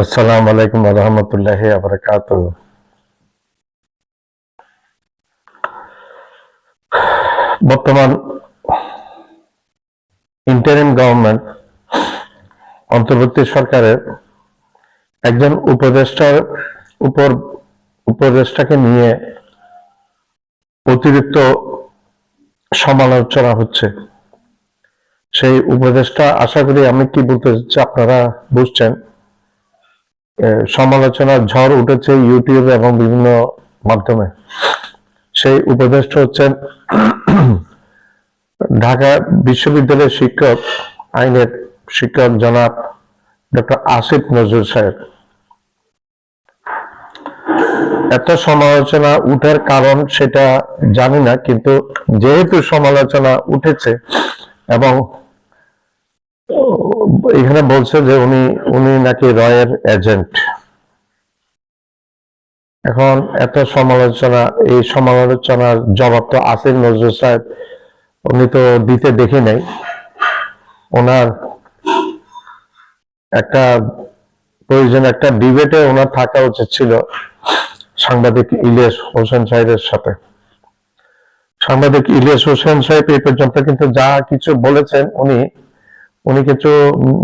আসসালামু আলাইকুম রহমতুল্লাহ আবরকাত বর্তমান ইন্টারিম গভর্নমেন্ট অন্তর্বর্তী সরকারের একজন উপদেষ্টার উপর উপদেষ্টাকে নিয়ে অতিরিক্ত সমালোচনা হচ্ছে। সেই উপদেষ্টা, আশা করি আমি কি বলতে চাচ্ছি, আপনারা বুঝছেন। সমালোচনার ঝড় উঠেছে ইউটিউবে এবং বিভিন্ন মাধ্যমে। সেই উপদেষ্টা হচ্ছেন ঢাকা বিশ্ববিদ্যালয়ের শিক্ষক, আইনের শিক্ষক জনাব ডক্টর আসিফ নজরুল সাহেব। এত সমালোচনা উঠার কারণ সেটা জানি না, কিন্তু যেহেতু সমালোচনা উঠেছে এবং এখানে বলছে যে উনি উনি নাকি রয়ের এজেন্ট এখন এত সমালোচনা, এই সমালোচনার জবাব তো আসিফ নজরুল সাহেব, উনি তো দিতে দেখি নাই। ওনার একটা প্রয়োজন, একটা ডিবেটে ওনার থাকা উচিত ছিল সাংবাদিক ইলিয়াস হোসেন সাহেবের সাথে। সাংবাদিক ইলিয়াস হোসেন সাহেব এই পর্যন্ত কিন্তু যা কিছু বলেছেন, উনি উনি কিছু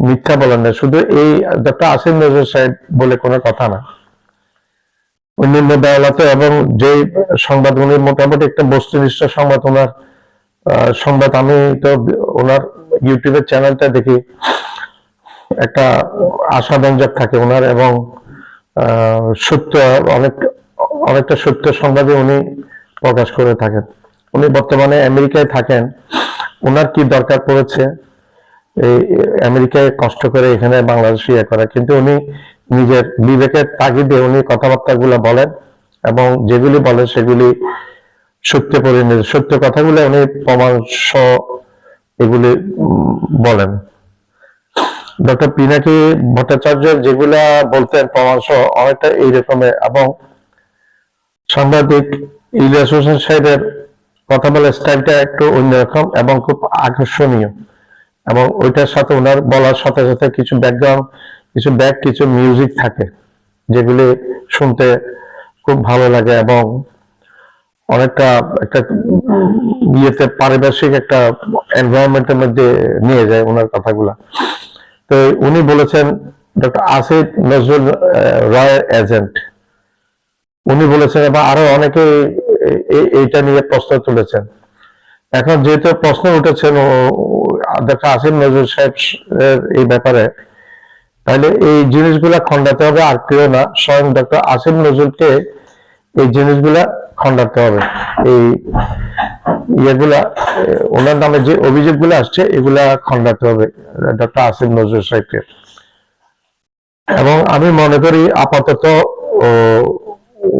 মিথ্যা বলেন না শুধু এই ডক্টর আসিম নজরুল সাহেব বলে কোনো কথা না। অন্যান্য বেলাতে এবং যে সংবাদ, উনি মোটামুটি একটা বস্তুনিষ্ঠ সংবাদ, ওনার সংবাদ আমি তো ওনার ইউটিউবের চ্যানেলটা দেখি। একটা আশাব্যঞ্জক থাকে ওনার এবং সত্য, অনেক, অনেকটা সত্য সংবাদে উনি প্রকাশ করে থাকেন। উনি বর্তমানে আমেরিকায় থাকেন। ওনার কি দরকার পড়েছে? আমেরিকায় কষ্ট করে এখানে বাংলাদেশে ইয়ে করা। কিন্তু উনি নিজের বিবেকের তাগিদে উনি কথাবার্তাগুলো বলেন এবং যেগুলি বলেন সেগুলি সত্য পরিণত, সত্য কথাগুলো উনি প্রমাণ এগুলি বলেন। ডক্টর পিনাকি ভট্টাচার্য যেগুলা বলতেন প্রমাণ সহ অনেকটা এই রকমের এবং সাংবাদিক ইলিয়াস সাহেবের কথা বলার স্টাইলটা একটু অন্যরকম এবং খুব আকর্ষণীয়। এবং ওইটার সাথে ওনার বলার সাথে সাথে কিছু ব্যাকগ্রাউন্ড কিছু ব্যাক কিছু মিউজিক থাকে যেগুলি শুনতে খুব ভালো লাগে এবং অনেকটা একটা ইয়েতে পারিপার্শ্বিক একটা এনভায়রনমেন্টের মধ্যে নিয়ে যায় ওনার কথাগুলা। তো উনি বলেছেন ডক্টর আসিফ নজরুল আহ, রয় এজেন্ট উনি বলেছেন এবং আরও অনেকে এইটা নিয়ে প্রশ্ন তুলেছেন। এখন যেহেতু প্রশ্ন উঠেছেন ডক্টর আসিফ নজরুল সাহেব এই ব্যাপারে। তাহলে এই জিনিসগুলা খণ্ডাতে হবে আর কেউ না স্বয়ং ডক্টর আসিফ নজরুলকে এই জিনিসগুলা খণ্ডাতে হবে। এই ইয়েগুলা ওনার নামে যে অভিযোগগুলো আসছে এগুলা খণ্ডাতে হবে ডক্টর আসিফ নজরুল সাহেবকে এবং আমি মনে করি আপাতত ও,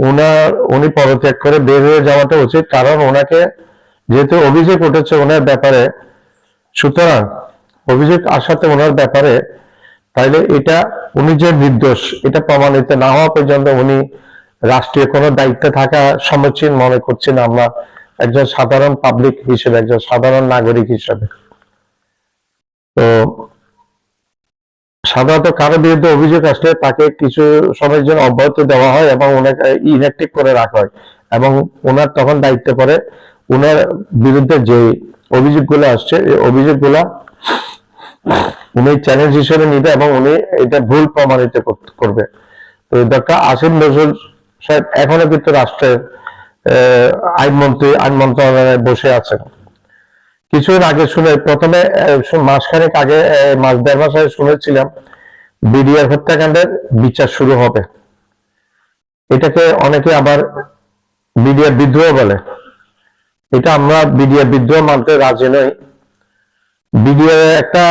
উনার উনি পদত্যাগ করে বের হয়ে যাওয়াটা উচিত কারণ ওনাকে যেহেতু অভিযোগ উঠেছে ওনার ব্যাপারে সুতরাং অভিযোগ আসাতে ওনার ব্যাপারে তাইলে এটা উনি যে নির্দোষ, এটা প্রমাণিত না হওয়া পর্যন্ত উনি রাষ্ট্রীয় কোনো দায়িত্বে থাকা সমীচীন মনে করছি না আমরা। একজন সাধারণ পাবলিক হিসেবে, একজন সাধারণ নাগরিক হিসেবে। তো সাধারণত কারও বিরুদ্ধে অভিযোগ আসলে তাকে কিছু সময়ের জন্য অব্যাহতি দেওয়া হয় এবং ওনাকে ইনঅ্যাক্টিভ করে রাখা হয় এবং ওনার তখন দায়িত্ব পড়ে ওনার বিরুদ্ধে যে অভিযোগগুলো আসছে। এই অভিযোগগুলা উনি চ্যালেঞ্জ হিসেবে নিবে এবং উনি এটা ভুল প্রমাণিত করবে। তো ডক্টর আসিম নজরুল সাহেব এখনও কিন্তু রাষ্ট্রের আইনমন্ত্রী আইন মন্ত্রণালয়ে বসে আছেন। কিছুদিন আগে শুনে, প্রথমে মাসখানেক আগে মাস দেড় মাস আগে শুনেছিলাম, বিডিআর হত্যাকাণ্ডের বিচার শুরু হবে। এটাকে অনেকে আবার বিডিআর বিদ্রোহ বলে। এটা আমরা বিডিআর বিদ্রোহ মানতে রাজি নই। বিডিআর একটা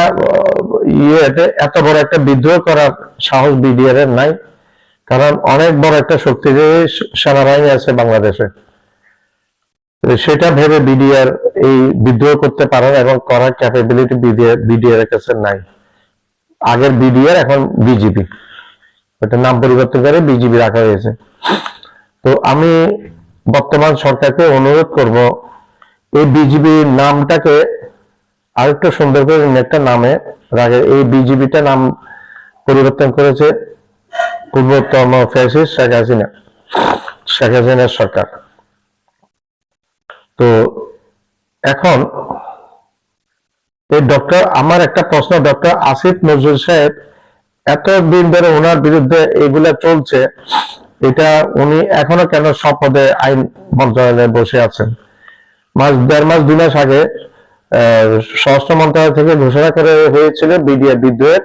ইয়ে এত বড় একটা বিদ্রোহ করার সাহস বিডিআর এর নাই। কারণ অনেক বড় একটা শক্তিশালী সেনাবাহিনী আছে বাংলাদেশে। সেটা ভেবে বিডিআর এই বিদ্রোহ করতে পারে এবং করার ক্যাপাবিলিটি বিডিআর এর কাছে নাই। আগের বিডিআর এখন বিজিবি। ওটা নাম পরিবর্তন করে বিজিবি রাখা হয়েছে। তো আমি বর্তমান সরকারকে অনুরোধ করব, এই বিজিবি নামটাকে আরেকটু সুন্দর করে একটা নামে রাখে। এই বিজিবিটা নাম পরিবর্তন করেছে পূর্বতম ফ্যাসিস্ট শেখ হাসিনা, শেখ হাসিনার সরকার। তো এখন এই ডক্টর, আমার একটা প্রশ্ন, ডক্টর আসিফ নজরুল সাহেব এতদিন ধরে ওনার বিরুদ্ধে এগুলা চলছে এটা উনি এখনও কেন শপথে আইন মন্ত্রণালয়ে বসে আছেন? মাস, দেড় মাস, দুই মাস আগে স্বরাষ্ট্র মন্ত্রণালয় থেকে ঘোষণা করে হয়েছিল বিডিআর বিদ্রোহের।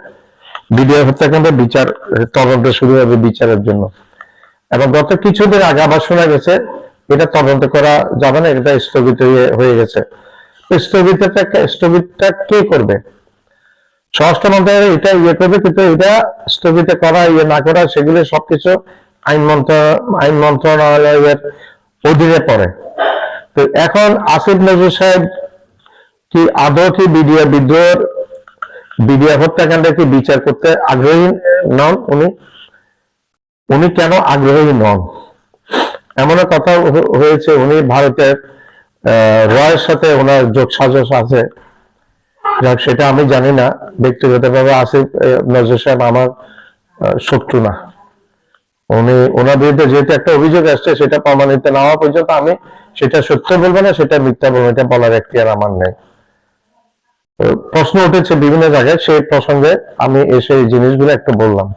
বিডিআর হত্যাকাণ্ডের বিচার, তদন্ত শুরু হবে বিচারের জন্য। এবং গত কিছুদিন আগে আবার শোনা গেছে, এটা তদন্ত করা যাবে না, এটা স্থগিত হয়ে- গেছে। স্থগিতটা স্থগিতটা কে করবে? স্বরাষ্ট্র মন্ত্রণালয় এটা ইয়ে করবে, কিন্তু এটা স্থগিত করা ইয়ে না করা, সেগুলো সবকিছু আইন মন্ত্র আইন মন্ত্রণালয়ের অধীনে পড়ে। তো এখন আসিফ নজরুল সাহেব কি আদৌ কি বিডিআর বিদ্রোহ বিডিআর হত্যাকাণ্ডে কি বিচার করতে আগ্রহী নন উনি? উনি কেন আগ্রহী নন? এমন কথা হয়েছে উনি ভারতের রয়ের সাথে ওনার যোগ সাজস আছে সেটা আমি জানি না। ব্যক্তিগতভাবে আসিফ আহ, নজরুল সাহেব আমার শত্রু না। উনি ওনার বিরুদ্ধে যেহেতু একটা অভিযোগ আসছে, সেটা প্রমাণিত না হওয়া পর্যন্ত আমি সেটা সত্য বলব না, সেটা মিথ্যা বলব এটা বলার এখতিয়ার আমার নেই। প্রশ্ন উঠেছে বিভিন্ন জায়গায় সেই প্রসঙ্গে আমি এসে এই জিনিসগুলো একটু বললাম।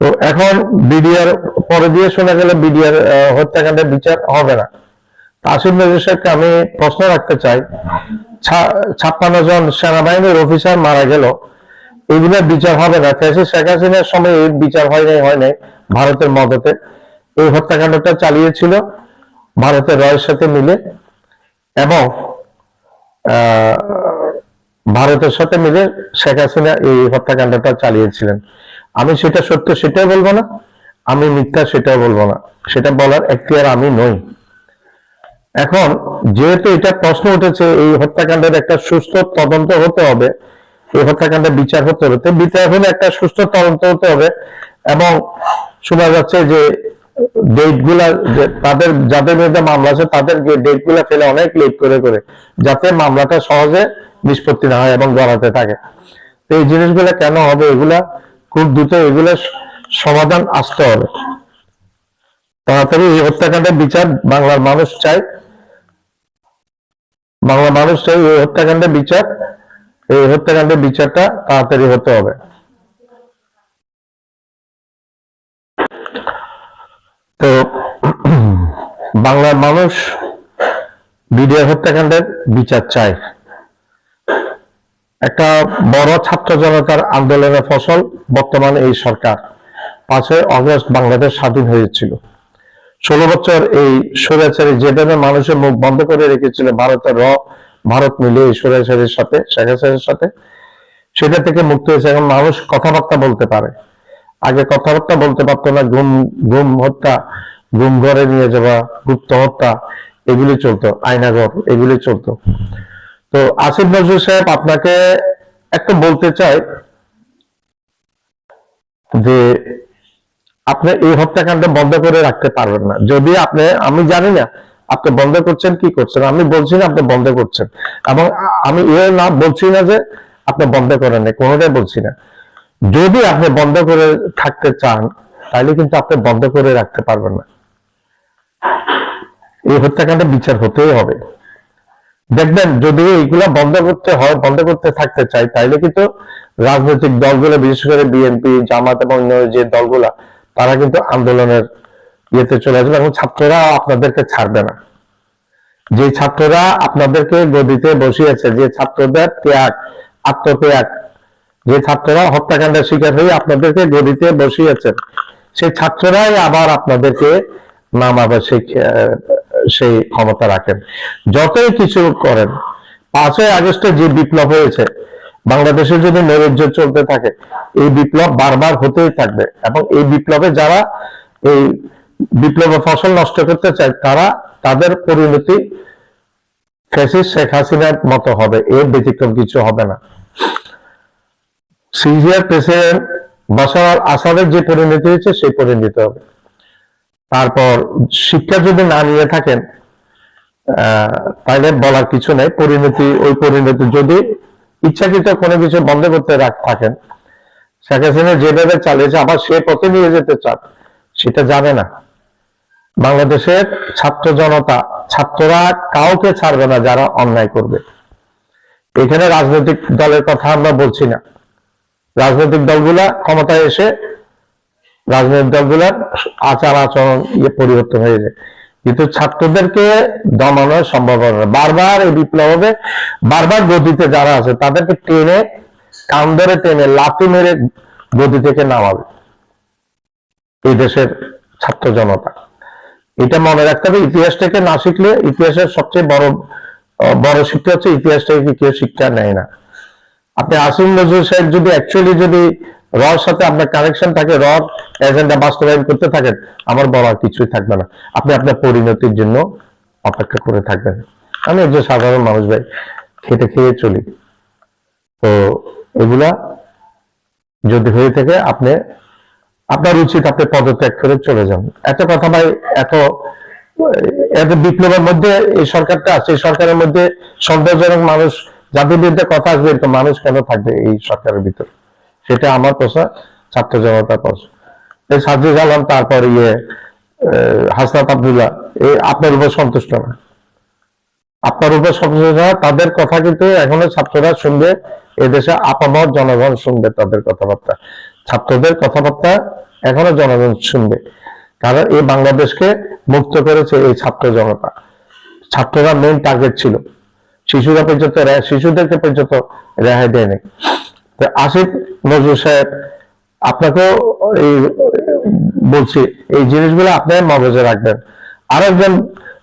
তো এখন বিডিআর, পরে দিয়ে শোনা গেল বিডিআর হত্যাকাণ্ডের বিচার হবে না। আসিফ নজরুল সাহেবকে আমি প্রশ্ন রাখতে চাই। ছাপ্পান্ন জন সেনাবাহিনীর অফিসার মারা গেল। এগুলোর বিচার হবে না। ফ্যাসিস্ট শেখ হাসিনার সময় এর বিচার হয় নাই হয় নাই। ভারতের মদতে এই হত্যাকাণ্ডটা চালিয়েছিল ভারতের রয়ের সাথে মিলে এবং ভারতের সাথে মিলে শেখ হাসিনা এই হত্যাকাণ্ডটা চালিয়েছিলেন। আমি সেটা সত্য সেটাও বলব না, আমি মিথ্যা সেটাও বলব না। সেটা বলার এখতিয়ার আমি নই। এখন যেহেতু এটা প্রশ্ন উঠেছে, এই হত্যাকাণ্ডের একটা সুস্থ তদন্ত হতে হবে, এই হত্যাকাণ্ডের বিচার হতে হতে বিচার হলে একটা সুস্থ তদন্ত হতে হবে এবং শোনা যাচ্ছে যে ডেটগুলা তাদের, যাদের বিরুদ্ধে মামলা আছে তাদের ডেটগুলা ফেলে অনেক লেট করে করে, যাতে মামলাটা সহজে নিষ্পত্তি না হয় এবং গড়াতে থাকে। তো এই জিনিসগুলা কেন হবে এগুলা? খুব দ্রুত এগুলা সমাধান আসতে হবে। তাড়াতাড়ি এই হত্যাকাণ্ডের বিচার বাংলার মানুষ চায়। বাংলা মানুষ চাই এই হত্যাকাণ্ডের বিচার। এই হত্যাকাণ্ডের বিচারটা তাড়াতাড়ি হতে হবে তো বাংলার মানুষ বিডিআর হত্যাকাণ্ডের বিচার চায়। একটা বড় ছাত্র জনতার আন্দোলনের ফসল বর্তমান এই সরকার। পাঁচই অগস্ট বাংলাদেশ স্বাধীন হয়েছিল। ষোলো বছর এই স্বৈরাচারী যেভাবে মানুষের মুখ বন্ধ করে রেখেছিল ভারতের র, ভারত মিলে এই স্বৈরাচারীর সাথে, শেখ হাসিনার সাথে। সেটা থেকে মুক্ত হয়েছে এখন মানুষ কথাবার্তা বলতে পারে। আগে কথাবার্তা বলতে পারতো না, গুম গুম হত্যা গুম ঘরে নিয়ে যাওয়া, গুপ্ত হত্যা, এগুলি চলতো, আয়নাঘর, এগুলি চলতো। তো আসিফ নজরুল সাহেব আপনাকে একটা বলতে চাই যে আপনি এই হত্যাকাণ্ড বন্ধ করে রাখতে পারবেন না। যদি আপনি, আমি জানি না আপনি বন্ধ করছেন, কি করছেন, আমি বলছি না আপনি বন্ধ করছেন। এবং আমি এ না বলছি না যে আপনি বন্ধ করেন কোনোটাই বলছি না। যদি আপনি বন্ধ করে থাকতে চান, তাহলে কিন্তু আপনি বন্ধ করে রাখতে পারবেন না। এই হত্যাকাণ্ডের বিচার হতেই হবে। দেখবেন যদি এইগুলা বন্ধ করতে হয়, বন্ধ করতে থাকতে চাই তাইলে কিন্তু রাজনৈতিক দলগুলো, বিশেষ করে বিএনপি, জামাত এবং যে দলগুলা, তারা কিন্তু আন্দোলনের ইয়েতে চলে আসবে এবং ছাত্ররা আপনাদেরকে ছাড়বে না। যে ছাত্ররা আপনাদেরকে গদিতে বসিয়েছে, যে ছাত্রদের ত্যাগ, আত্মত্যাগ, যে ছাত্ররা হত্যাকাণ্ডের শিকার হয়ে আপনাদেরকে গদিতে বসিয়েছেন, সেই ছাত্ররাই আবার আপনাদেরকে নামাবে সেই সেই ক্ষমতা রাখেন। যতই কিছু করেন, পাঁচই আগস্টে যে বিপ্লব হয়েছে বাংলাদেশে যদি নৈরাজ্য চলতে থাকে, এই বিপ্লব বারবার হতেই থাকবে। এবং এই বিপ্লবে যারা এই বিপ্লবের ফসল নষ্ট করতে চায়, তারা তাদের পরিণতি শেখ হাসিনার মতো হবে, এর ব্যতিক্রম কিছু হবে না। সিরিয়ার প্রেসিডেন্ট বাশার আসাদের যে পরিণতি হয়েছে, সেই পরিণতি হবে। তারপর শিক্ষা যদি না নিয়ে থাকেন তাহলে বলার কিছু নেই। পরিণতি, ওই পরিণতি যদি ইচ্ছাকৃত কোনো কিছু বন্ধ করতে থাকেন, শেখ হাসিনা যেভাবে চালিয়েছে, আবার সে পথে নিয়ে যেতে চান, সেটা যাবে না। বাংলাদেশের ছাত্র জনতা, ছাত্ররা কাউকে ছাড়বে না যারা অন্যায় করবে। এখানে রাজনৈতিক দলের কথা আমরা বলছি না। রাজনৈতিক দলগুলা ক্ষমতায় এসে রাজনৈতিক দলগুলার আচার আচরণ ইয়ে পরিবর্তন হয়ে যায়। কিন্তু ছাত্রদেরকে দমানো সম্ভব হবে বারবার এই বিপ্লব হবে বারবার গদিতে যারা আছে, তাদেরকে টেনে, কান ধরে টেনে, লাথি মেরে গদি থেকে নামাবে। এই দেশের ছাত্র জনতা। এটা মনে রাখতে হবে ইতিহাসটাকে না শিখলে ইতিহাসের সবচেয়ে বড় বড় শিক্ষা হচ্ছে ইতিহাসটাকে কেউ শিক্ষা নেয় না। আপনি আসিম নজরুল সাহেব যদি অ্যাকচুয়ালি যদি রর সাথে আপনার কানেকশন থাকে রর এজেন্ডা বাস্তবায়ন করতে থাকেন, আমার বলার কিছুই থাকবে না। আপনি আপনার পরিণতির জন্য অপেক্ষা করে থাকবেন। আমি একজন সাধারণ মানুষ ভাই, খেটে খেয়ে চলি। তো এগুলা যদি হয়ে থাকে, আপনি, আপনার উচিত আপনি পদত্যাগ করে চলে যান। এত কথা ভাই, এত এত বিপ্লবের মধ্যে এই সরকারটা আছে, এই সরকারের মধ্যে সন্দেহজনক মানুষ যাদের বিরুদ্ধে কথা আসবে, এরকম মানুষ কেন থাকবে এই সরকারের ভিতর? সেটা আমার প্রশ্ন ছাত্র জনতার প্রশ্ন এই সাজিদ আলম তারপর ইয়ে হাসনাত আবদুল্লাহ এই আপনার উপর সন্তুষ্ট না। আপনার উপর সন্তুষ্ট না, তাদের কথা কিন্তু এখনও ছাত্ররা শুনবে, এদেশে আপামর জনগণ শুনবে তাদের কথাবার্তা। ছাত্রদের কথাবার্তা এখনও জনগণ শুনবে, কারণ এই বাংলাদেশকে মুক্ত করেছে এই ছাত্র জনতা। ছাত্ররা মেইন টার্গেট ছিল। শিশুরা পর্যন্ত শিশুদেরকে পর্যন্ত রেহাই দেয়নি। তো আসিফ নজরুল সাহেব আপনাকেও এই বলছি এই জিনিসগুলো আপনি মগজে রাখবেন। আরেকজন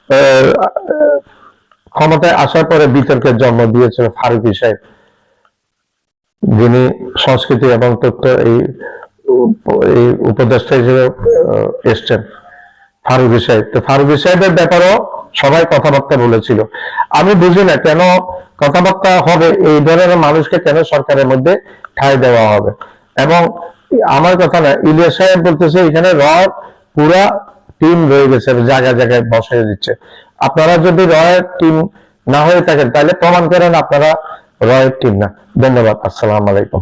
আহ, ক্ষমতায় আসার পরে বিতর্কের জন্ম দিয়েছিল ফারুকি সাহেব। যিনি সংস্কৃতি এবং তথ্য এই এই উপদেষ্টা হিসেবে এসছেন ফারুকি সাহেব। তো ফারুকি সাহেবের ব্যাপারেও সবাই কথাবার্তা বলেছিল। আমি বুঝি না কেন কথাবার্তা হবে, এই ধরনের মানুষকে কেন সরকারের মধ্যে ঠাঁই দেওয়া হবে? এবং আমার কথা না, ইলিয়াস সাহেব বলতেছে, এখানে রড পুরা টিম রয়ে গেছে, জায়গায় জায়গায় বসাই দিচ্ছে। আপনারা যদি রয়ের টিম না হয়ে থাকেন, তাহলে প্রমাণ করেন আপনারা রয়ের টিম না। ধন্যবাদ, আসসালাম আলাইকুম।